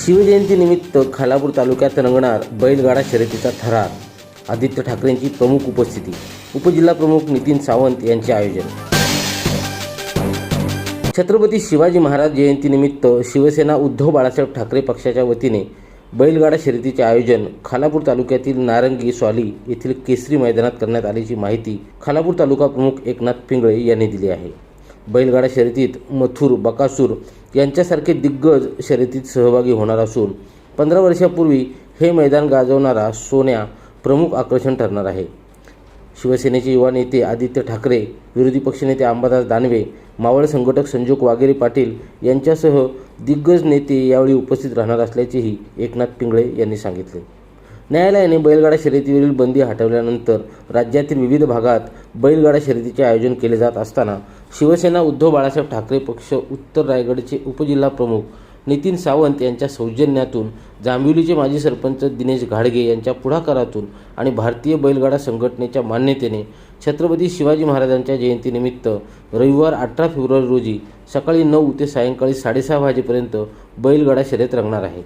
शिवजयंतीनिमित्त खालापूर तालुक्यात रंगणार बैलगाडा शर्यतीचा थरार. आदित्य ठाकरेंची प्रमुख उपस्थिती. उपजिल्हा प्रमुख नितीन सावंत यांचे आयोजन. छत्रपती शिवाजी महाराज जयंतीनिमित्त शिवसेना उद्धव बाळासाहेब ठाकरे पक्षाच्या वतीने बैलगाडा शर्यतीचे आयोजन खालापूर तालुक्यातील नारंगी स्वाली येथील केसरी मैदानात करण्यात आल्याची माहिती खालापूर तालुका प्रमुख एकनाथ पिंगळे यांनी दिली आहे. बैलगाडा शर्यतीत मथुर बकासूर यांच्यासारखे दिग्गज शर्यतीत सहभागी होणार असून पंधरा वर्षापूर्वी हे मैदान गाजवणारा सोन्या प्रमुख आकर्षण ठरणार आहे. शिवसेनेचे युवा नेते आदित्य ठाकरे विरोधी पक्षनेते अंबादास दानवे मावळ संघटक संजोग वागेरे पाटील यांच्यासह दिग्गज नेते यावेळी उपस्थित राहणार असल्याचेही एकनाथ पिंगळे यांनी सांगितले. न्यायालयाने बैलगाडा शर्यतीवरील बंदी हटवल्यानंतर राज्यातील विविध भागात बैलगाडा शर्यतीचे आयोजन केले जात असताना शिवसेना उद्धव बाळासाहेब ठाकरे पक्ष उत्तर रायगडचे उपजिल्हा प्रमुख नितीन सावंत यांच्या सौजन्यातून जांभिवलीचे माजी सरपंच दिनेश घाडगे यांच्या पुढाकारातून आणि भारतीय बैलगाडा संघटनेच्या मान्यतेने छत्रपती शिवाजी महाराजांच्या जयंतीनिमित्त रविवार अठरा फेब्रुवारी रोजी सकाळी नऊ ते सायंकाळी साडेसहा वाजेपर्यंत बैलगाडा शर्यत रंगणार आहे.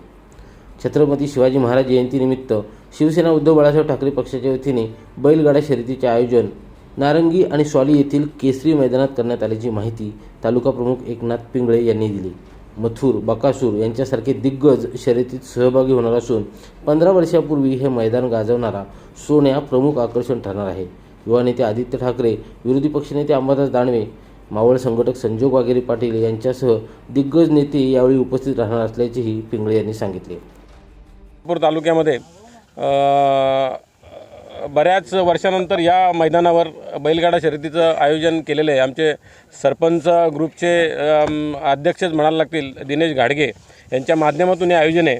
छत्रपती शिवाजी महाराज जयंतीनिमित्त शिवसेना उद्धव बाळासाहेब ठाकरे पक्षाच्या वतीने बैलगाडा शर्यतीचे आयोजन नारंगी आणि स्वाली येथील केसरी मैदानात करण्यात आल्याची माहिती तालुका प्रमुख एकनाथ पिंगळे यांनी दिली. मथुर बकासूर यांच्यासारखे दिग्गज शर्यतीत सहभागी होणार असून पंधरा वर्षापूर्वी हे मैदान गाजवणारा सोन्या प्रमुख आकर्षण ठरणार आहे. युवा नेते आदित्य ठाकरे विरोधी पक्षनेते अंबादास दानवे मावळ संघटक संजोग वागेरे पाटील यांच्यासह दिग्गज नेते यावेळी उपस्थित राहणार असल्याचेही पिंगळे यांनी सांगितले. तालुक्यामध्ये बऱ्याच वर्षानंतर या मैदानावर बैलगाडा शर्यतीचं आयोजन केलेलं आहे. आमचे सरपंच ग्रुपचे अध्यक्षच म्हणायला लागतील दिनेश घाडगे यांच्या माध्यमातून हे आयोजन आहे.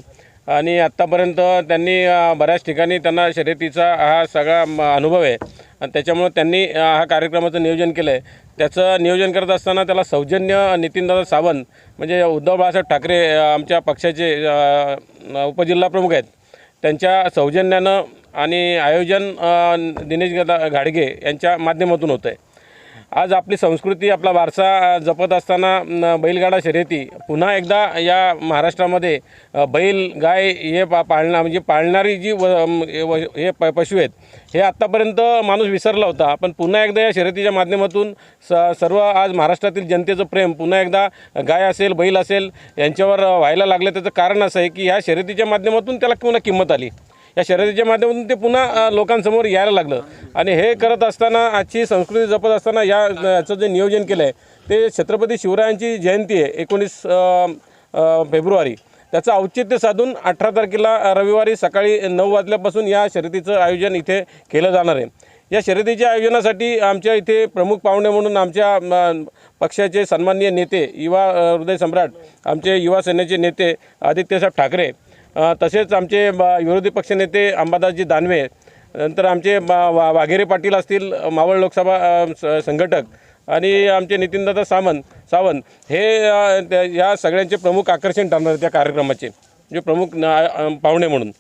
आणि आत्तापर्यंत त्यांनी बऱ्याच ठिकाणी त्यांना शर्यतीचा हा सगळा म, अनुभव आहे. आणि त्याच्यामुळं त्यांनी हा कार्यक्रमाचं नियोजन केलं आहे त्याचं नियोजन करत असताना त्याला सौजन्य नितीनदादा सावंत म्हणजे उद्धव बाळासाहेब ठाकरे आमच्या पक्षाचे उपजिल्हा प्रमुख आहेत. त्यांच्या सौजन्यानं आणि आयोजन दिनेश गदा घाडगे यांच्या माध्यमातून होतं आहे आज आपली संस्कृती आपला वारसा जपत असताना बैलगाडा शर्यती पुन्हा एकदा या महाराष्ट्रामध्ये बैल गाय हे पा पाळणा म्हणजे पाळणारी जी व हे प पशु आहेत हे आत्तापर्यंत माणूस विसरला होता. पण पुन्हा एकदा या शर्यतीच्या माध्यमातून स सर्व आज महाराष्ट्रातील जनतेचं प्रेम पुन्हा एकदा गाय असेल बैल असेल यांच्यावर व्हायला लागलं. त्याचं कारण असं आहे की ह्या शर्यतीच्या माध्यमातून त्याला पुन्हा किंमत आली. या शर्यतीच्या माध्यमातून ते पुन्हा लोकांसमोर यायला लागलं. आणि हे करत असताना आजची संस्कृती जपत असताना या याचं जे नियोजन केलं आहे ते छत्रपती शिवरायांची जयंती आहे एकोणीस फेब्रुवारी. त्याचं औचित्य साधून अठरा तारखेला रविवारी सकाळी नऊ वाजल्यापासून या शर्यतीचं आयोजन इथे केलं जाणार आहे. या शर्यतीच्या आयोजनासाठी आमच्या इथे प्रमुख पाहुणे म्हणून आमच्या पक्षाचे सन्माननीय नेते युवा हृदय सम्राट आमचे युवा सेनेचे नेते आदित्यसाहेब ठाकरे तसेच आमचे विरोधी पक्षनेते अंबादासजी दानवे नंतर आमचे वा- वाघेरे पाटील असतील मावळ लोकसभा संघटक आणि आमचे नितीनदादा सामंत सावंत हे त्या- या सगळ्यांचे प्रमुख आकर्षण ठरणार त्या कार्यक्रमाचे जे प्रमुख पाहुणे म्हणून.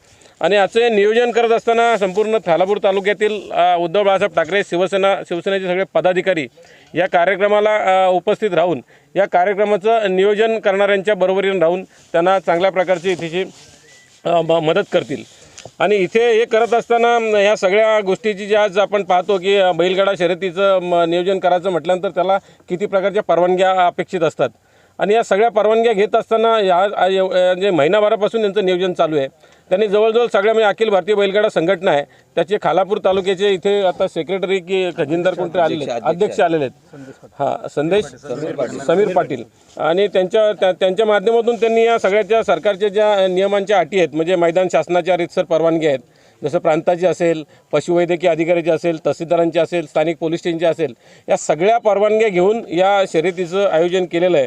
आणि असे नियोजन करत असताना संपूर्ण थालापूर तालुक्यातील उद्धव बाळासाहेब ठाकरे शिवसेना शिवसेनेचे सगळे पदाधिकारी या कार्यक्रमाला उपस्थित राहून या कार्यक्रमाचं नियोजन करणाऱ्यांच्या बरोबरीने राहून त्यांना चांगल्या प्रकारची इथेची मदत करतील. आणि इथे हे करत असताना ह्या सगळ्या गोष्टीची जी आज आपण पाहतो की बैलगाडा शर्यतीचं म, नियोजन करायचं म्हटल्यानंतर त्याला किती प्रकारच्या परवानग्या अपेक्षित असतात? आणि या सगळ्या परवानग्या घेत असताना या म्हणजे महिनाभरापासून यांचं नियोजन चालू आहे त्यांनी जवळजवळ सगळ्या म्हणजे अखिल भारतीय बैलगाडा संघटना आहे त्याचे खालापूर तालुक्याचे इथे आता सेक्रेटरी की खजिनदार कोणते आलेले? अध्यक्ष आलेले आहेत. हां संदेश समीर पाटील. आणि त्यांच्या त्या- त्यांच्या माध्यमातून त्यांनी या सगळ्याच्या सरकारच्या ज्या नियमांच्या अटी आहेत म्हणजे मैदान शासनाच्या रितसर परवानगी आहेत जसं प्रांताची असेल पशुवैद्यकीय अधिकाऱ्याची असेल तहसीलदारांची असेल स्थानिक पोलीस स्टेशनची असेल या सगळ्या परवानग्या घेऊन या शर्यतीचं आयोजन केलेलं आहे.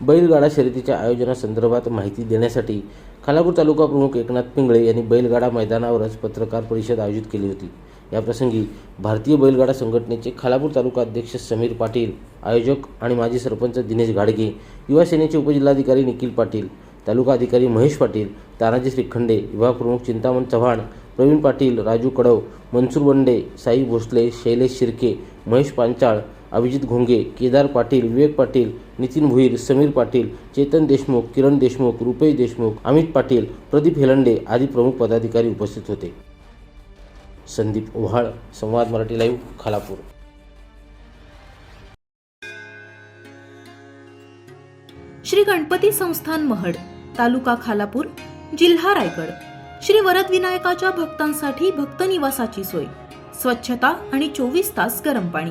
बैलगाडा शर्यतीच्या आयोजनासंदर्भात माहिती देण्यासाठी खालापूर तालुका प्रमुख एकनाथ पिंगळे यांनी बैलगाडा मैदानावरच पत्रकार परिषद आयोजित केली होती. याप्रसंगी भारतीय बैलगाडा संघटनेचे खालापूर तालुका अध्यक्ष समीर पाटील आयोजक आणि माजी सरपंच दिनेश घाडगे युवा सेनेचे उपजिल्हाधिकारी निखिल पाटील तालुका अधिकारी महेश पाटील तानाजी श्रीखंडे विभागप्रमुख चिंतामण चव्हाण प्रवीण पाटील राजू कडव मनसूर बंडे साई भोसले शैलेश शिर्के महेश पांचाळ अभिजित घोंगे केदार पाटील विवेक पाटील नितीन भुईर समीर पाटील चेतन देशमुख किरण देशमुख रुपेश देशमुख अमित पाटील प्रदीप हेलंडे आदी प्रमुख पदाधिकारी उपस्थित होते. संदीप ओव्हाळ संवाद मराठी लाईव्ह खालापूर. श्री गणपती संस्थान महड तालुका खालापूर जिल्हा रायगड. श्री वरद विनायकाच्या भक्तांसाठी भक्त निवासाची सोय. स्वच्छता आणि चोवीस तास गरम पाणी.